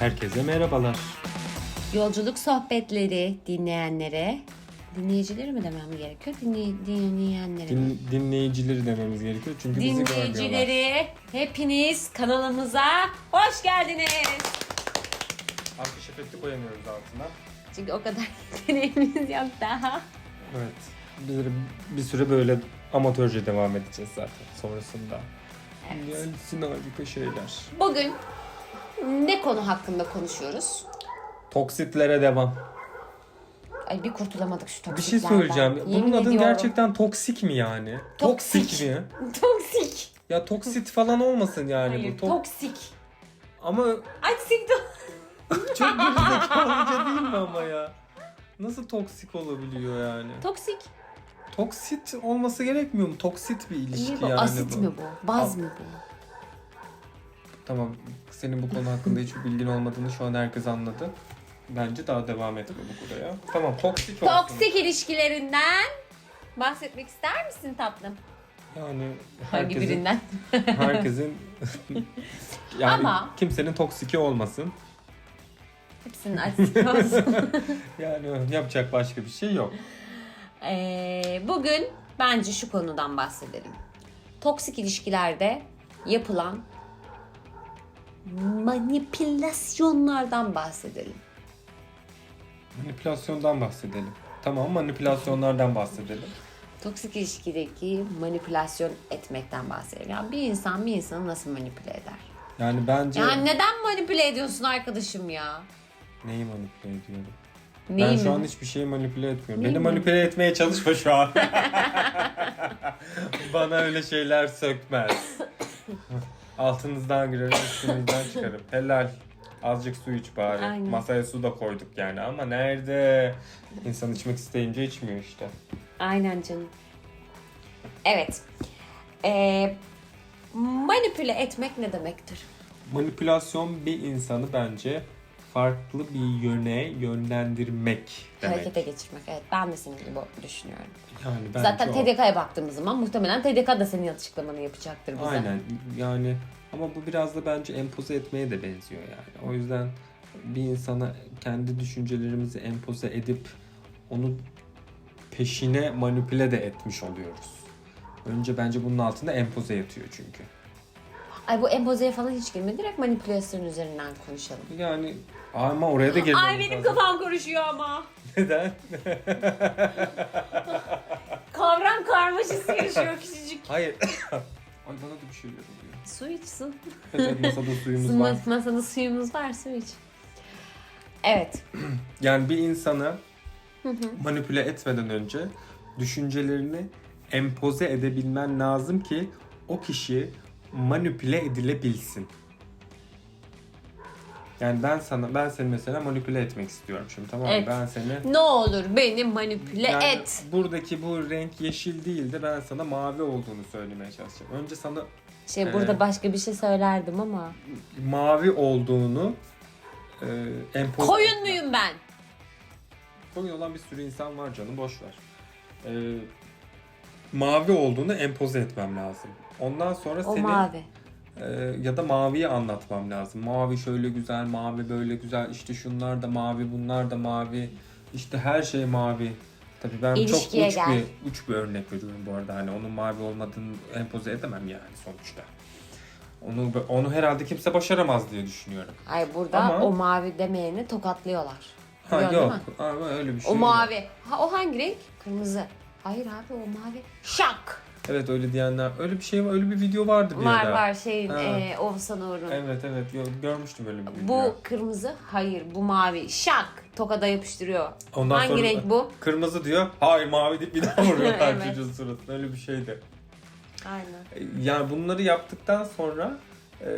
Herkese merhabalar. Yolculuk sohbetleri dinleyenlere, dinleyicileri mi demem gerekiyor? Dinley, dinleyenlere. mi? Din, dinleyicileri dememiz gerekiyor çünkü bizi görmüyorlar. Dinleyicileri hepiniz kanalımıza hoş geldiniz. Alkış efekti koyamıyoruz altına. Çünkü o kadar yeteneğimiz yok daha. Evet. Biz bir süre böyle amatörce devam edeceğiz zaten sonrasında. Evet. Gelsin harika şeyler. Bugün ne konu hakkında konuşuyoruz? Toksitlere devam. Ay bir kurtulamadık şu Bir toksiklerden. şey söyleyeceğim. Yemin Bunun adı ediyorum. gerçekten toksik mi yani? Toksik. mi? Toksik. Ya toksit falan olmasın yani Hayır, bu. Tok- toksik. Ama Ay siktir. çok gerizekalıca değil mi ama ya? Nasıl toksik olabiliyor yani? Toksik. Toksit olması gerekmiyor mu? Toksit bir ilişki İyi bu. yani Asit bu. mi bu? Baz mı bu? Tamam. Senin bu konu hakkında hiçbir bilgin olmadığını şu an herkes anladı. Bence daha devam edelim bu buraya. Tamam toksik olsun. Toksik ilişkilerinden bahsetmek ister misin tatlım? Yani Hangi herkesin, birinden? herkesin yani Ama- kimsenin toksiki olmasın. Hepsinin açık olsun. Yani yapacak başka bir şey yok. Ee, bugün bence şu konudan bahsedelim. Toksik ilişkilerde yapılan manipülasyonlardan bahsedelim. Manipülasyondan bahsedelim. Tamam manipülasyonlardan bahsedelim. Toksik ilişkideki manipülasyon etmekten bahsedelim. Yani bir insan bir insanı nasıl manipüle eder? Yani bence Yani neden manipüle ediyorsun arkadaşım ya? neyi manipüle ediyorum? Neyi ben mi? şu an hiçbir şeyi manipüle etmiyorum. Neyi Beni mi? manipüle etmeye çalışma şu an. Bana öyle şeyler sökmez. Altınızdan girerim, üstünüzden çıkarım. Helal. Azıcık su iç bari. Aynen. Masaya su da koyduk yani ama nerede? İnsan içmek isteyince içmiyor işte. Aynen canım. Evet. Ee, manipüle etmek ne demektir? Manipülasyon bir insanı bence farklı bir yöne yönlendirmek demek. Harekete geçirmek. Evet ben de senin gibi düşünüyorum. Yani bence Zaten. TDK'ya baktığımız zaman muhtemelen TDK da senin açıklamanı yapacaktır bize. Aynen yani ama bu biraz da bence empoze etmeye de benziyor yani. O yüzden bir insana kendi düşüncelerimizi empoze edip onu peşine manipüle de etmiş oluyoruz. Önce bence bunun altında empoze yatıyor çünkü. Ay bu empozeye falan hiç girme. Direkt manipülasyon üzerinden konuşalım. Yani ama oraya da girmemiz Ay benim lazım. kafam karışıyor ama. Neden? Kavram karmaşası yaşıyor küçücük. Hayır. Ay bana da bir şeyler oluyor. Su iç su. Evet masada suyumuz var. Mas- Masada suyumuz var su iç. Evet. Yani bir insanı manipüle etmeden önce düşüncelerini empoze edebilmen lazım ki o kişi manipüle edilebilsin. Yani ben sana ben seni mesela manipüle etmek istiyorum şimdi tamam mı? Evet. Ben seni Ne olur beni manipüle yani et. buradaki bu renk yeşil değil de ben sana mavi olduğunu söylemeye çalışacağım. Önce sana Şey burada Ee, başka bir şey söylerdim ama. mavi olduğunu e, empoze Koyun etmem. muyum ben? Koyun olan bir sürü insan var canım boş ver. Ee, mavi olduğunu empoze etmem lazım. Ondan sonra O seni mavi. E, ya da maviyi anlatmam lazım. Mavi şöyle güzel, mavi böyle güzel. İşte şunlar da mavi, bunlar da mavi. İşte her şey mavi. Tabii ben İlişkiye çok uç gel. bir uç bir örnek veriyorum bu arada. Hani onun mavi olmadığını empoze edemem yani sonuçta. Onu onu herhalde kimse başaramaz diye düşünüyorum. Ay burada Ama- o mavi demeyeni tokatlıyorlar. Ha Biliyorsun yok. Ama öyle bir şey. O yok. mavi. Ha, o hangi renk? Kırmızı. Hayır abi o mavi. Şak. Evet öyle diyenler. Öyle bir şey var. Öyle bir video vardı bir Var ara. var şeyin Ha. e, Oğuzhan Uğur'un. Evet evet yo- görmüştüm öyle bir video. Bu kırmızı. Hayır bu mavi. Şak. Tokada yapıştırıyor. Ondan hangi sonra renk bu? Kırmızı diyor. Hayır mavi deyip bir daha vuruyorlar Evet. çocuğun suratına. Öyle bir şeydi. Aynen. E, Yani bunları yaptıktan sonra e,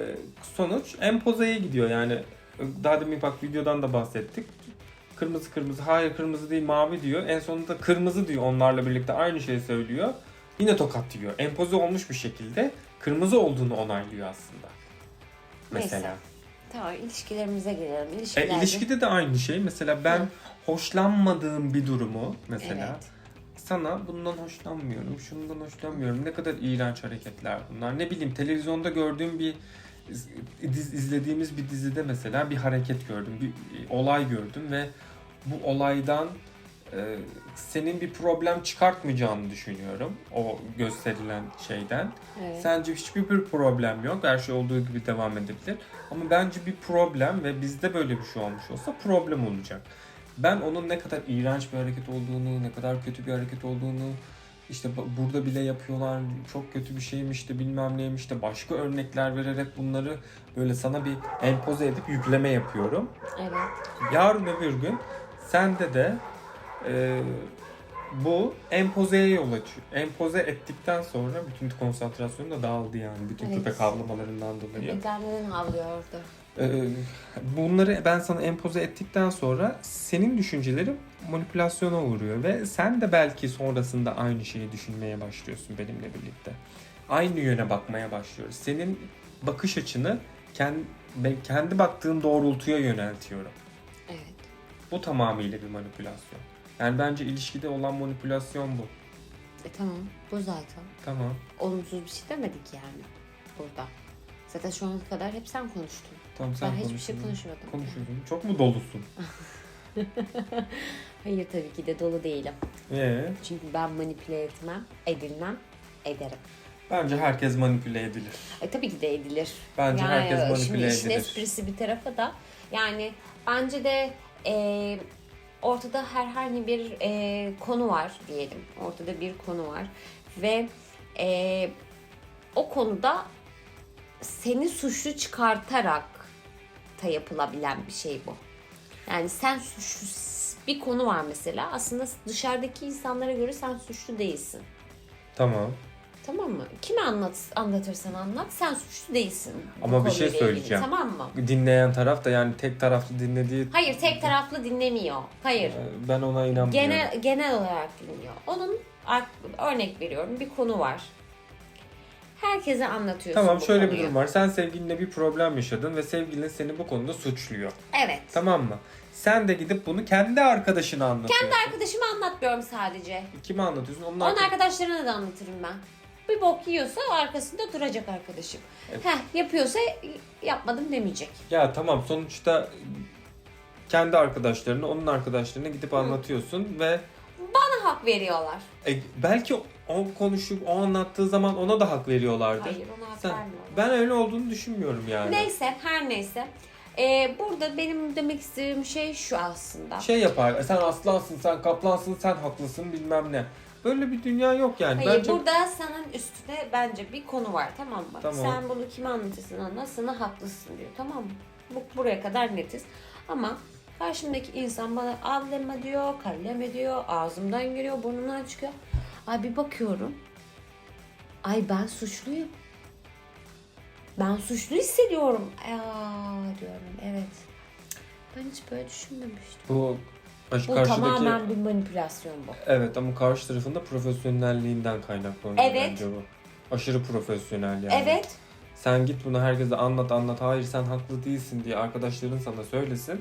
sonuç empozeye gidiyor yani. e, Daha demin bak videodan da bahsettik. Kırmızı kırmızı hayır kırmızı değil mavi diyor. En sonunda kırmızı diyor onlarla birlikte aynı şeyi söylüyor. Yine tokat diyor. Empoze olmuş bir şekilde kırmızı olduğunu onaylıyor aslında. Mesela. Neyse. Tamam ilişkilerimize gelelim. E, İlişkilerde... ilişkide de aynı şey. Mesela ben Hı. hoşlanmadığım bir durumu mesela Evet. sana bundan hoşlanmıyorum, şundan hoşlanmıyorum. Ne kadar iğrenç hareketler bunlar. Ne bileyim televizyonda gördüğüm bir iz- iz- izlediğimiz bir dizide mesela bir hareket gördüm, bir olay gördüm ve bu olaydan e, senin bir problem çıkartmayacağını düşünüyorum o gösterilen şeyden. Evet. Sence hiçbir bir problem yok. Her şey olduğu gibi devam edebilir. Ama bence bir problem ve bizde böyle bir şey olmuş olsa problem olacak. Ben onun ne kadar iğrenç bir hareket olduğunu, ne kadar kötü bir hareket olduğunu, işte burada bile yapıyorlar, çok kötü bir şeymiş de bilmem neymiş de başka örnekler vererek bunları böyle sana bir empoze edip yükleme yapıyorum. Evet. Yarın öbür gün sende de e, bu empozeye yol açıyor. Empoze ettikten sonra bütün konsantrasyonu da dağıldı yani. Bütün Evet. köpek havlamalarından dolayı. Neden havlıyordu? Ee, bunları ben sana empoze ettikten sonra senin düşüncelerin manipülasyona uğruyor ve sen de belki sonrasında aynı şeyi düşünmeye başlıyorsun benimle birlikte. Aynı yöne bakmaya başlıyoruz. Senin bakış açını kendi, kendi baktığın doğrultuya yöneltiyorum. Evet. Bu tamamıyla bir manipülasyon. Yani bence ilişkide olan manipülasyon bu. E tamam. Bu zaten. Tamam. Olumsuz bir şey demedik yani. Burada. Zaten şu ana kadar hep sen konuştun. Tamam sen ben hiçbir şey konuşmadım. Konuşuyorsun. Çok mu dolusun? Hayır tabii ki de dolu değilim. Ee, Çünkü ben manipüle etmem, edilmem, ederim. bence herkes manipüle edilir. E, tabii ki de edilir. Bence herkes şimdi manipüle işin edilir. esprisi bir tarafa da yani bence de e, ortada herhangi bir e, konu var diyelim. Ortada bir konu var ve e, o konuda seni suçlu çıkartarak da yapılabilen bir şey bu. Yani sen suçlu bir konu var mesela aslında dışarıdaki insanlara göre sen suçlu değilsin. Tamam. Tamam mı? Kime anlat, anlatırsan anlat sen suçlu değilsin. bu Ama bir şey konuyla ilgili, söyleyeceğim. Tamam mı? Dinleyen taraf da yani tek taraflı dinlediği Hayır tek taraflı dinlemiyor. Hayır. Ee, ben ona inanmıyorum. Genel genel olarak dinliyor. Onun örnek veriyorum bir konu var. Herkese anlatıyorsun Tamam bu şöyle bir konuyu. durum var. Sen sevgilinle bir problem yaşadın ve sevgilin seni bu konuda suçluyor. Evet. Tamam mı? Sen de gidip bunu kendi arkadaşına anlatıyorsun. Kendi arkadaşıma anlatmıyorum sadece. Kime anlatıyorsun? Onun Onun arka- arkadaşlarına da anlatırım ben. Bir bok yiyorsa arkasında duracak arkadaşım. Evet. Heh, yapıyorsa yapmadım demeyecek. Ya tamam sonuçta kendi arkadaşlarına, onun arkadaşlarına gidip anlatıyorsun ve Bana hak veriyorlar. e, belki o konuşup o anlattığı zaman ona da hak veriyorlardır. Hayır ona hak Sen- vermiyorlar. ben öyle olduğunu düşünmüyorum yani. Neyse her neyse. Ee, burada benim demek istediğim şey şu aslında. Şey yapar, "E, sen aslansın, sen kaplansın, sen haklısın bilmem ne. Böyle bir dünya yok yani. Hayır Bence burada senin üstüne bence bir konu var tamam mı? Tamam. Sen bunu kime anlatırsın anlat sana haklısın diyor tamam mı? Bu, buraya kadar netiz. Ama karşımdaki insan bana alleme diyor, kalleme diyor, ağzımdan giriyor, burnumdan çıkıyor. Ay bir bakıyorum. Ay ben suçluyum. Ben suçlu hissediyorum. Aa diyorum evet. Ben hiç böyle düşünmemiştim. bu baş- Bu karşıdaki tamamen bir manipülasyon bu. evet ama karşı tarafın da profesyonelliğinden kaynaklanıyor Evet. bence bu. Aşırı profesyonel yani. Evet. Sen git bunu herkese anlat anlat. Hayır sen haklı değilsin diye arkadaşların sana söylesin.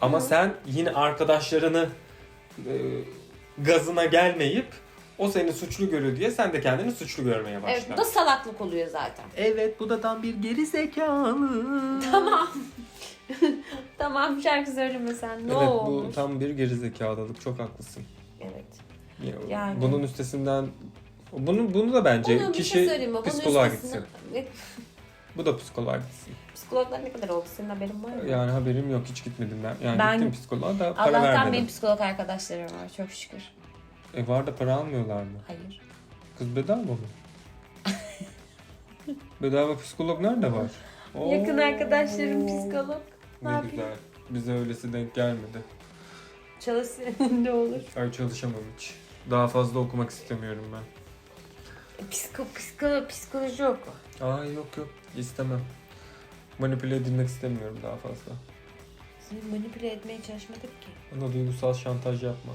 Ama Hı. sen yine arkadaşlarını e, gazına gelmeyip o seni suçlu görüyor diye sen de kendini suçlu görmeye başla. Evet bu da salaklık oluyor zaten. Evet bu da tam bir geri zekalı. Tamam. tamam şarkı söyleme sen. Ne evet bu tam bir geri zekalılık. Çok haklısın. Evet. Ya, Yani. Bunun üstesinden bunu bunu da bence Bunu bir kişi şey söyleyeyim psikoloğa üstesinden- gitsin. Bu da psikoloğa gitsin. Psikologlar ne kadar oldu senin haberin var mı? Yani haberim yok hiç gitmedim ben. Yani Ben- gittim psikoloğa da para Allah'tan vermedim. benim psikolog arkadaşlarım var çok şükür. E var da para almıyorlar mı? Hayır. Kız bedava mı? bedava psikolog nerede var? Yakın arkadaşlarım psikolog. Ne yapayım? güzel. Bize öylesi denk gelmedi. Çalışsın ne olur. Ay çalışamam hiç. Daha fazla okumak istemiyorum ben. Psiko, psiko, psikoloji oku. Aa yok yok istemem. Manipüle edilmek istemiyorum daha fazla. Seni manipüle etmeye çalışmadık ki. Bana duygusal şantaj yapma.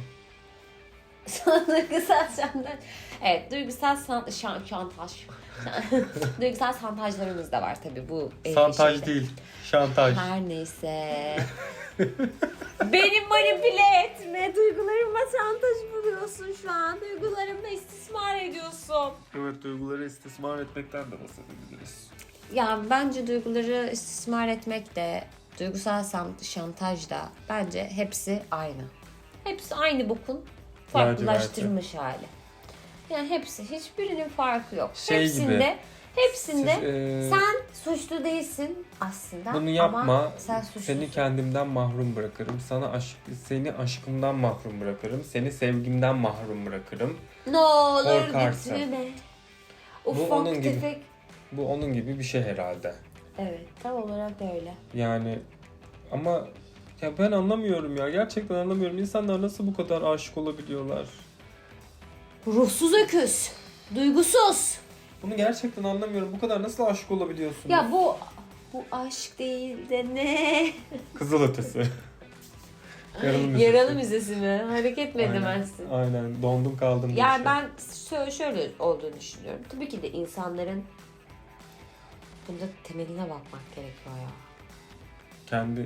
Duygusal şantaj. Evet duygusal san, şan, şantaj. duygusal şantajlarımız da var tabii bu. e, şeyde. değil, şantaj. Her neyse. Beni manipüle etme. Duygularıma şantaj buluyorsun şu an. Duygularımla istismar ediyorsun. Evet duyguları istismar etmekten de bahsedebiliriz. Ya bence duyguları istismar etmek de, duygusal şantaj da bence hepsi aynı. Hepsi aynı bokun farklılaştırılmış hali. Yani hepsi, hiçbirinin farkı yok. Şey hepsinde, gibi, hepsinde Siz, e, sen suçlu değilsin aslında. bunu yapma. Ama sen suçlusun. Seni kendimden mahrum bırakırım. Sana aşk seni aşkımdan mahrum bırakırım. Seni sevgimden mahrum bırakırım. Ne olur Korkarsın. gitme. Bu Ufak onun gibi. tefek. Bu onun gibi bir şey herhalde. Evet tam olarak öyle. Yani ama ya ben anlamıyorum ya. Gerçekten anlamıyorum. İnsanlar nasıl bu kadar aşık olabiliyorlar? Ruhsuz öküz. Duygusuz. Bunu gerçekten anlamıyorum. Bu kadar nasıl aşık olabiliyorsun? Ya bu bu aşk değil de ne? Kızıl ötesi. Yaralı müzesi. Yaralı müzesi mi? Hareket mi Aynen. edemezsin? Aynen. Dondum kaldım. Yani şey. ben şöyle, şöyle olduğunu düşünüyorum. Tabii ki de insanların bunda temeline bakmak gerekiyor ya. Kendi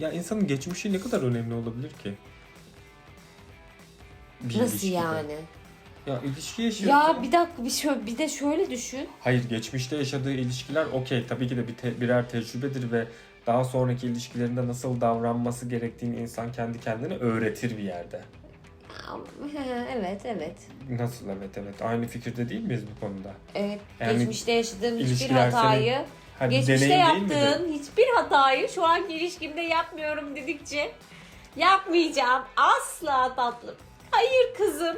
ya insanın geçmişi ne kadar önemli olabilir ki? Bir Nasıl ilişkide. yani? Ya ilişki yaşıyorsun. Ya bir dakika bir şöyle bir de şöyle düşün. Hayır geçmişte yaşadığı ilişkiler okey tabii ki de bir te- birer tecrübedir ve daha sonraki ilişkilerinde nasıl davranması gerektiğini insan kendi kendine öğretir bir yerde. evet evet. Nasıl evet evet aynı fikirde değil miyiz bu konuda? Evet Yani geçmişte yaşadığım hiçbir hatayı, Hani bir geçmişte deneyim değil midir? yaptığın hiçbir hatayı şu anki ilişkimde yapmıyorum dedikçe yapmayacağım asla tatlım. Hayır kızım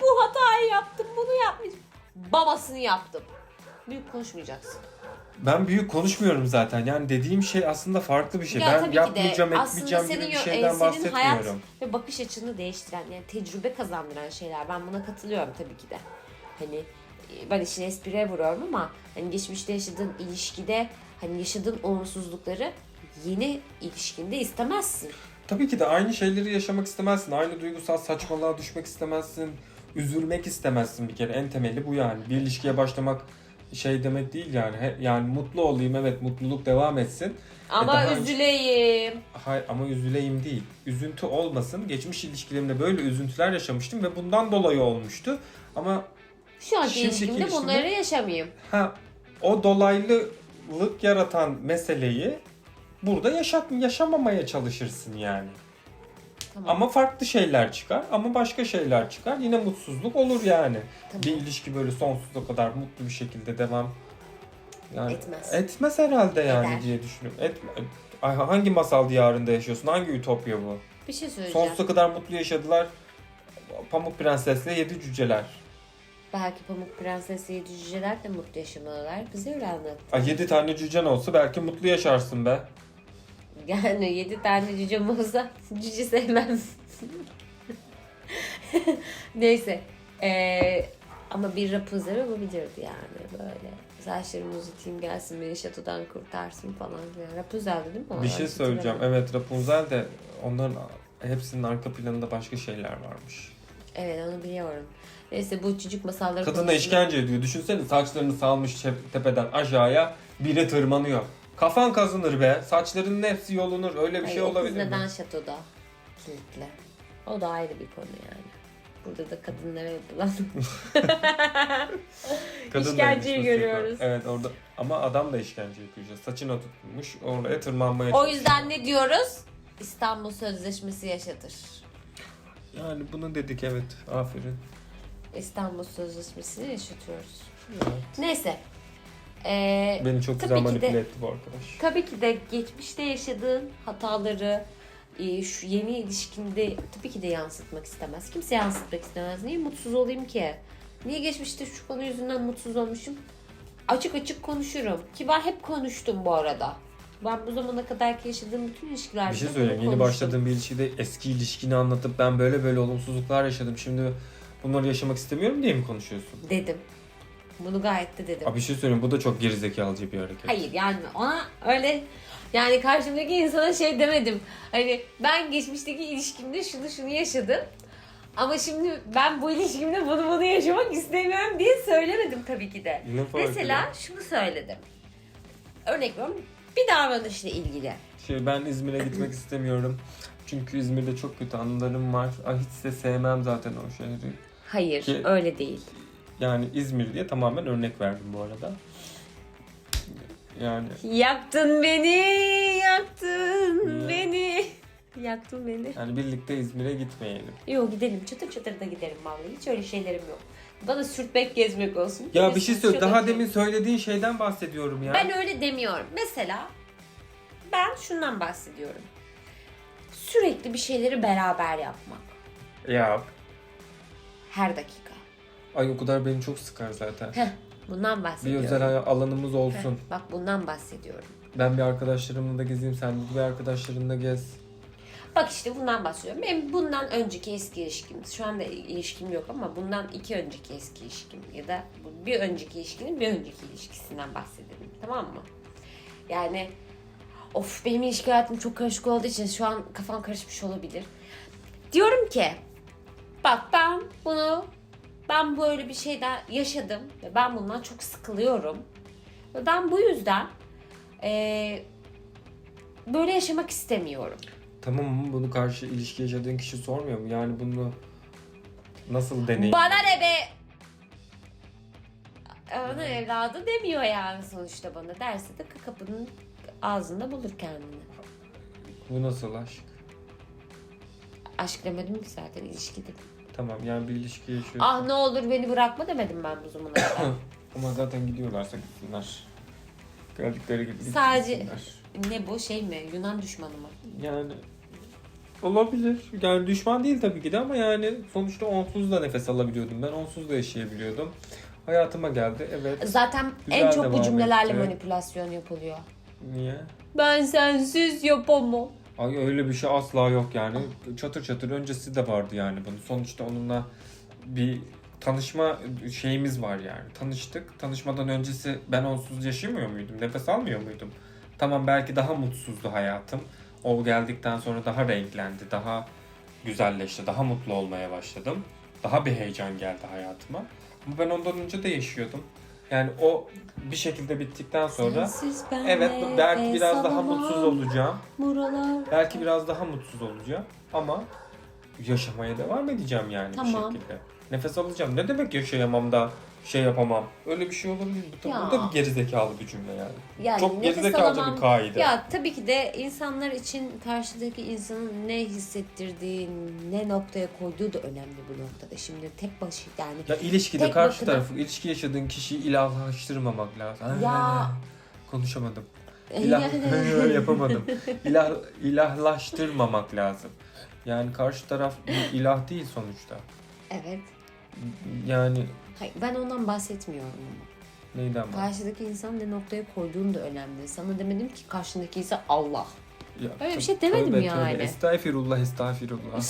bu hatayı yaptım bunu yapmayacağım. Babasını yaptım. Büyük konuşmayacaksın. Ben büyük konuşmuyorum zaten. Yani dediğim şey aslında farklı bir şey. Ya tabii ben ki de yapmayacağım, aslında etmeyeceğim gibi senin bir yo- şeyden e, senin bahsetmiyorum. hayat ve bakış açını değiştiren yani tecrübe kazandıran şeyler. Ben buna katılıyorum tabii ki de. Hani ben işin espriye vuruyorum ama hani geçmişte yaşadığın ilişkide hani yaşadığın olumsuzlukları yeni ilişkinde istemezsin. Tabii ki de aynı şeyleri yaşamak istemezsin. Aynı duygusal saçmalığa düşmek istemezsin. Üzülmek istemezsin bir kere. En temeli bu yani. Bir ilişkiye başlamak şey demek değil yani. Yani mutlu olayım evet mutluluk devam etsin. Ama daha önce- üzüleyim. Hayır ama üzüleyim değil. Üzüntü olmasın. Geçmiş ilişkilerimde böyle üzüntüler yaşamıştım ve bundan dolayı olmuştu. Ama Şu anki Şimdiki ilişkimde ilişkimde- bunları yaşamayayım. ha o dolaylılık yaratan meseleyi burada yaşat yaşamamaya çalışırsın yani. Tamam. Ama farklı şeyler çıkar ama başka şeyler çıkar. Yine mutsuzluk olur yani. Tamam. Bir ilişki böyle sonsuza kadar mutlu bir şekilde devam yani Etmez. etmez herhalde yani Eder. diye düşünüyorum. Etme, Ay, hangi masal diyarında yaşıyorsun? Hangi ütopya bu? Bir şey söyleyeceğim. Sonsuza kadar mutlu yaşadılar. Pamuk Prenses'le yedi cüceler. Belki Pamuk Prenses'i yedi cüceler de mutlu yaşamalılar. Bize öyle anlattı. Ay yedi tane cücen olsa belki mutlu yaşarsın be. Yani yedi tane cücem olsa cüce sevmem. Neyse. Ee, ama bir Rapunzel olabilirdi yani böyle. Saçlarımı uzatayım gelsin beni şatodan kurtarsın falan filan. Rapunzel'di değil mi o? Bir şey söyleyeceğim. Evet Rapunzel de onların hepsinin arka planında başka şeyler varmış. Evet onu biliyorum. Neyse bu çocuk masalları Kadına konusunda- işkence ediyor. Düşünsene saçlarını salmış tepeden aşağıya biri tırmanıyor. Kafan kazınır be. Saçlarının hepsi yolunur. Öyle bir Hayır, şey o kız olabilir mi? neden şatoda kilitli? O da ayrı bir konu yani. Burada da kadınlara yapılan Kadın da işkenceyi ilişkisi görüyoruz. Evet orada ama adam da işkence yapıyor. işte. Saçına tutmuş oraya tırmanmaya O çalışıyor. yüzden ne diyoruz? İstanbul Sözleşmesi yaşatır. Yani bunu dedik evet. Aferin. İstanbul Sözleşmesi'ni yaşatıyoruz. Evet. Neyse. Ee, Beni çok güzel ki de- manipüle etti bu arkadaş. tabii ki de geçmişte yaşadığın hataları e, şu yeni ilişkinde tabii ki de yansıtmak istemez. Kimse yansıtmak istemez. Niye mutsuz olayım ki? Niye geçmişte şu konu yüzünden mutsuz olmuşum? Açık açık konuşurum. Ki ben hep konuştum bu arada. Ben bu zamana kadar ki yaşadığım bütün ilişkilerde Bir şey söyleyeyim. Yeni başladığım bir ilişkide eski ilişkini anlatıp ben böyle böyle olumsuzluklar yaşadım. Şimdi bunları yaşamak istemiyorum diye mi konuşuyorsun? Dedim. Bunu gayet de dedim. Abi bir şey söyleyeyim. Bu da çok gerizekalıcı bir hareket. Hayır yani ona öyle yani karşımdaki insana şey demedim. Hani ben geçmişteki ilişkimde şunu şunu yaşadım. Ama şimdi ben bu ilişkimde bunu bunu yaşamak istemiyorum diye söylemedim tabii ki de. Ne farkı Mesela var? şunu söyledim. Örnek veriyorum bir davranışla ilgili. Şey ben İzmir'e gitmek istemiyorum. Çünkü İzmir'de çok kötü anılarım var. Ay hiç de sevmem zaten o şehri. Hayır Ki- öyle değil. Yani İzmir diye tamamen örnek verdim bu arada. Yani Yaktın beni, yaktın Niye? beni. Yaktın beni. yani birlikte İzmir'e gitmeyelim. Yok gidelim, çıtır çıtır da giderim vallahi. Hiç öyle şeylerim yok. Bana sürtmek gezmek olsun. Ya bir şey söyle. Daha da- demin söylediğin şeyden bahsediyorum ya. Ben öyle demiyorum. Mesela ben şundan bahsediyorum. Sürekli bir şeyleri beraber yapmak. Yap. Her dakika. Ay o kadar beni çok sıkar zaten. Heh, bundan Bir bahsediyorum. özel alanımız Heh, olsun. bak bundan bahsediyorum. Ben bir arkadaşlarımla da gezeyim, sen de bir arkadaşlarınla gez. Bak işte bundan bahsediyorum. Benim bundan önceki eski ilişkim, şu anda ilişkim yok ama bundan iki önceki eski ilişkim ya da bir önceki ilişkinin bir önceki ilişkisinden bahsedelim. Tamam mı? Yani of benim ilişki hayatım çok karışık olduğu için şu an kafam karışmış olabilir. Diyorum ki bak ben bunu ben böyle bir şeyden yaşadım ve ben bundan çok sıkılıyorum. Ben bu yüzden eee, böyle yaşamak istemiyorum. Tamam mı? Bunu karşı ilişki yaşadığın kişi sormuyor mu? Yani bunu nasıl deneyim? Bana ne be? Ana evladı demiyor yani sonuçta bana. Derse de kapının ağzında bulur kendini. Bu nasıl aşk? Aşk demedim ki zaten ilişki dedim. Tamam yani bir ilişki yaşıyorsun. Ah ne olur beni bırakma demedim ben bu zamana kadar. Ama zaten gidiyorlarsa gitsinler. Geldikleri gibi Sadece- gitsinler. ne bu şey mi? Yunan düşmanı mı? Yani olabilir. Yani düşman değil tabii ki de ama yani sonuçta onsuz da nefes alabiliyordum. Ben onsuz da yaşayabiliyordum. Hayatıma geldi. Evet. Zaten Güzel en çok bu devam cümlelerle etti. manipülasyon yapılıyor. Niye? Ben sensiz yapamam. Ay öyle bir şey asla yok yani. Çatır çatır öncesi de vardı yani bunun. Sonuçta onunla bir tanışma şeyimiz var yani. Tanıştık. Tanışmadan öncesi ben onsuz yaşamıyor muydum? Nefes almıyor muydum? Tamam belki daha mutsuzdu hayatım. O geldikten sonra daha renklendi, daha güzelleşti, daha mutlu olmaya başladım. Daha bir heyecan geldi hayatıma. Ama ben ondan önce de yaşıyordum. Yani o bir şekilde bittikten sonra Sensiz ben evet belki nefes biraz daha mutsuz olacağım. Buralar. Belki biraz daha mutsuz olacağım ama yaşamaya devam edeceğim yani Tamam. bir şekilde. Nefes alacağım. Ne demek yaşayamam da şey yapamam? Öyle bir şey olabilir. Bu da, Ya. bu da bir gerizekalı bir cümle yani. Yani Çok nefes gerizekalıca alamam. bir kaide. Ya tabii ki de insanlar için karşıdaki insanın ne hissettirdiği, ne noktaya koyduğu da önemli bu noktada. Şimdi tek başı yani Ya ilişkide Tek karşı başına- tarafı, ilişki yaşadığın kişiyi ilahlaştırmamak lazım. Ya. Konuşamadım. İlah, yapamadım. İlah, ilahlaştırmamak lazım. Yani karşı taraf bir ilah değil sonuçta. evet. Yani Hayır, ben ondan bahsetmiyorum ama. neyden bahsediyorsun? Karşıdaki insan ne noktaya koyduğun da önemli. Sana demedim ki karşındaki insan Allah. Ya, Öyle bir şey demedim tövbe, yani. Tövbe. Estağfirullah, estağfirullah.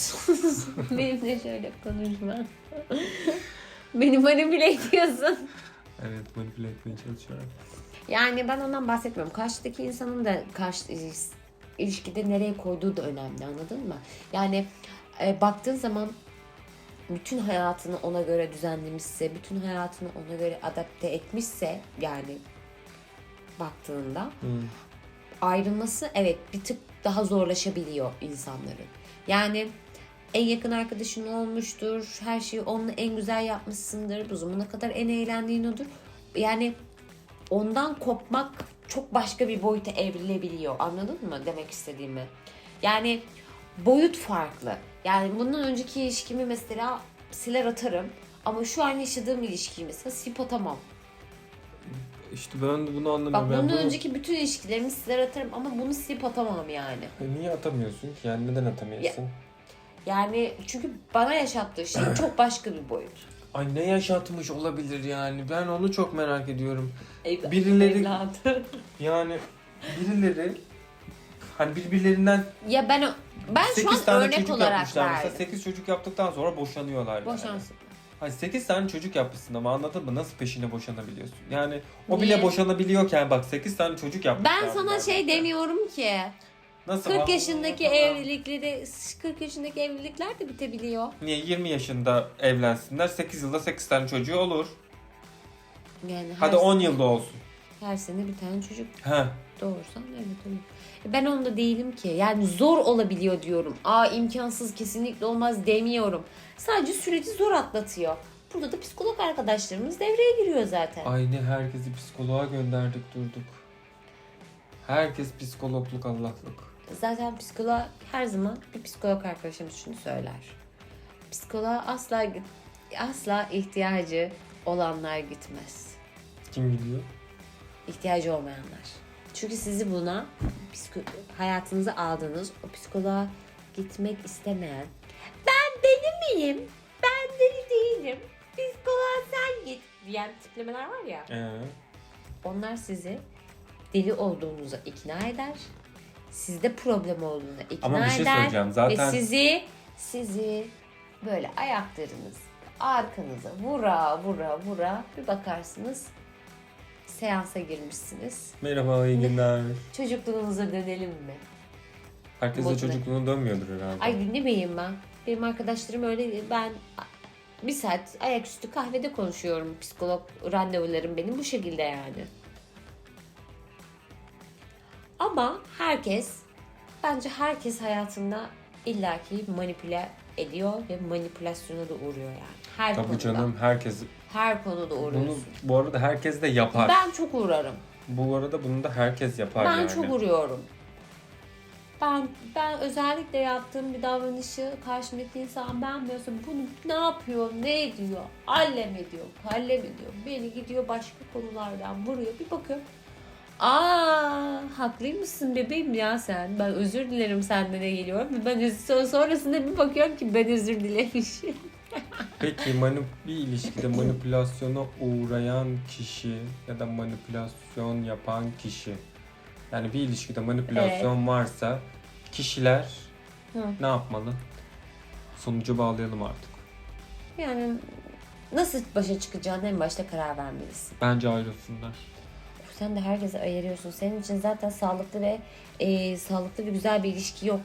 Benimle şöyle konuşma. Beni manipüle ediyorsun. evet, manipüle etmeye çalışıyorum. Yani ben ondan bahsetmiyorum. Karşıdaki insanın da karşı ilişkide nereye koyduğu da önemli anladın mı? Yani e, baktığın zaman bütün hayatını ona göre düzenlemişse, bütün hayatını ona göre adapte etmişse yani baktığında Hı. ayrılması evet bir tık daha zorlaşabiliyor insanların. Yani en yakın arkadaşın olmuştur, her şeyi onunla en güzel yapmışsındır, bu zamana kadar en eğlendiğin odur. Yani ondan kopmak çok başka bir boyuta evrilebiliyor. Anladın mı demek istediğimi? Yani boyut farklı. Yani bundan önceki ilişkimi mesela siler atarım. Ama şu an yaşadığım ilişkiyi mesela sip atamam. İşte ben de bunu anlamıyorum. Bak Ben bundan bunu- önceki bütün ilişkilerimi siler atarım ama bunu sip atamam yani. E, Niye atamıyorsun ki? Yani neden atamıyorsun? Yani çünkü bana yaşattığı şey çok başka bir boyut. Ay ne yaşatmış olabilir yani? Ben onu çok merak ediyorum. Ev- Birileri- evladı. Yani birileri hani birbirlerinden ya ben o- ben şu 8 an tane örnek çocuk olarak yapmışlar. Mesela verdim. 8 çocuk yaptıktan sonra boşanıyorlar yani. Boşansın. Hani 8 tane çocuk yapmışsın ama anladın mı? Nasıl peşine boşanabiliyorsun? Yani o Niye? bile boşanabiliyorken bak 8 tane çocuk yapmışlar. Ben sana şey demiyorum ki. Nasıl? 40 ha? yaşındaki evlilikleri 40 yaşındaki evlilikler de bitebiliyor. Niye 20 yaşında evlensinler 8 yılda 8 tane çocuğu olur. Yani her, Hadi 10 yılda olsun. her sene bir tane çocuk He. doğursan evet olur. Ben onda değilim ki. Yani zor olabiliyor diyorum. Aa imkansız kesinlikle olmaz demiyorum. Sadece süreci zor atlatıyor. Burada da psikolog arkadaşlarımız devreye giriyor zaten. Aynı herkesi psikoloğa gönderdik durduk. Herkes psikologluk Allah'lık. Zaten psikolog her zaman bir psikolog arkadaşımız şunu söyler. Psikoloğa asla asla ihtiyacı olanlar gitmez. Kim gidiyor? İhtiyacı olmayanlar. Çünkü sizi buna hayatınıza aldığınız o psikoloğa gitmek istemeyen ben deli miyim? Ben deli değilim. Psikoloğa sen git diyen tiplemeler var ya. Ee, Onlar sizi deli olduğunuza ikna eder. Sizde problem olduğuna ikna Ama bir şey eder. söyleyeceğim. Zaten- Ve sizi sizi böyle ayaklarınız arkanıza vura vura vura bir bakarsınız seansa girmişsiniz. merhaba iyi günler. Çocukluğunuza dönelim mi? Herkes de Moduna. çocukluğuna dönmüyordur herhalde. Ay dinlemeyeyim ben. Benim arkadaşlarım öyle ben bir saat ayaküstü kahvede konuşuyorum. Psikolog randevularım benim bu şekilde yani. Ama herkes bence herkes hayatında illaki manipüle ediyor ve manipülasyona da uğruyor yani. Her Tabii konuda. canım herkes Her konuda bunu uğruyorsun. bu arada herkes de yapar. Ben çok uğrarım. Bu arada bunu da herkes yapar Ben yani. çok uğruyorum. Ben ben özellikle yaptığım bir davranışı karşımdaki insan beğenmiyorsa bunu ne yapıyor, ne ediyor, allem ediyor, kallem ediyor. Beni gidiyor başka konulardan vuruyor. Bir bakıyorum. Aa, haklıymışsın bebeğim ya sen. Ben özür dilerim senden ne geliyor. Ben öz- sonrasında bir bakıyorum ki ben özür dilemişim. Peki manip bir ilişkide manipülasyona uğrayan kişi ya da manipülasyon yapan kişi yani bir ilişkide manipülasyon varsa kişiler Hı. ne yapmalı? Sonucu bağlayalım artık. Yani nasıl başa çıkacağını en başta karar vermelisin. Bence ayrılsınlar. Sen de herkese ayırıyorsun. Senin için zaten sağlıklı ve e, sağlıklı ve güzel bir ilişki yok.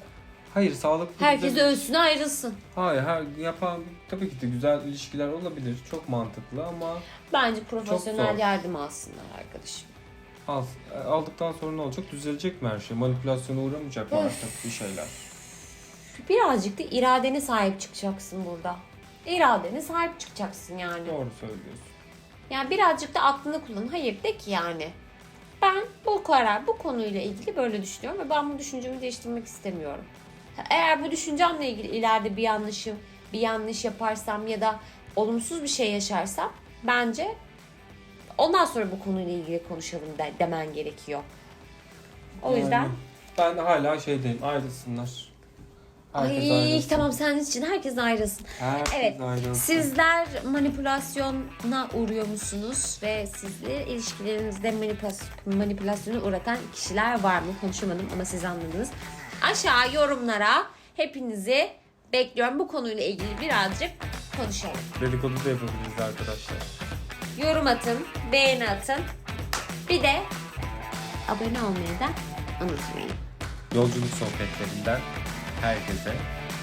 Hayır sağlıklı Herkes güzel- ölsün ayrılsın. Hayır her yapan tabii ki de güzel ilişkiler olabilir. Çok mantıklı ama Bence profesyonel zor. yardım alsınlar arkadaşım. al, aldıktan sonra ne olacak? Düzelecek mi her şey? Manipülasyona uğramayacak mı Öf. artık bir şeyler? Birazcık da iradene sahip çıkacaksın burada. İradene sahip çıkacaksın yani. Doğru söylüyorsun. Yani birazcık da aklını kullan. Hayır de ki yani. Ben bu karar, bu konuyla ilgili böyle düşünüyorum ve ben bu düşüncemi değiştirmek istemiyorum. Eğer bu düşüncemle ilgili ileride bir yanlışım, bir yanlış yaparsam ya da olumsuz bir şey yaşarsam bence ondan sonra bu konuyla ilgili konuşalım de, demen gerekiyor. O yüzden Yani ben hala şeydeyim ayrılsınlar. Herkes ay ayrılsın. tamam senin için herkes ayrılsın. Herkes Evet, ayrılsın. Sizler manipülasyona uğruyor musunuz ve sizleri ilişkilerinizde manipülas- manipülasyona uğratan kişiler var mı? Konuşamadım ama siz anladınız. Aşağı yorumlara hepinizi bekliyorum. Bu konuyla ilgili birazcık konuşalım. Dedikodu da yapabiliriz arkadaşlar. Yorum atın, beğeni atın. Bir de abone olmayı da unutmayın. Yolculuk sohbetlerinden herkese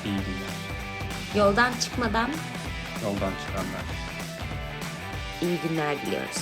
iyi günler. Yoldan çıkmadan Yoldan çıkanlar. iyi günler diliyoruz.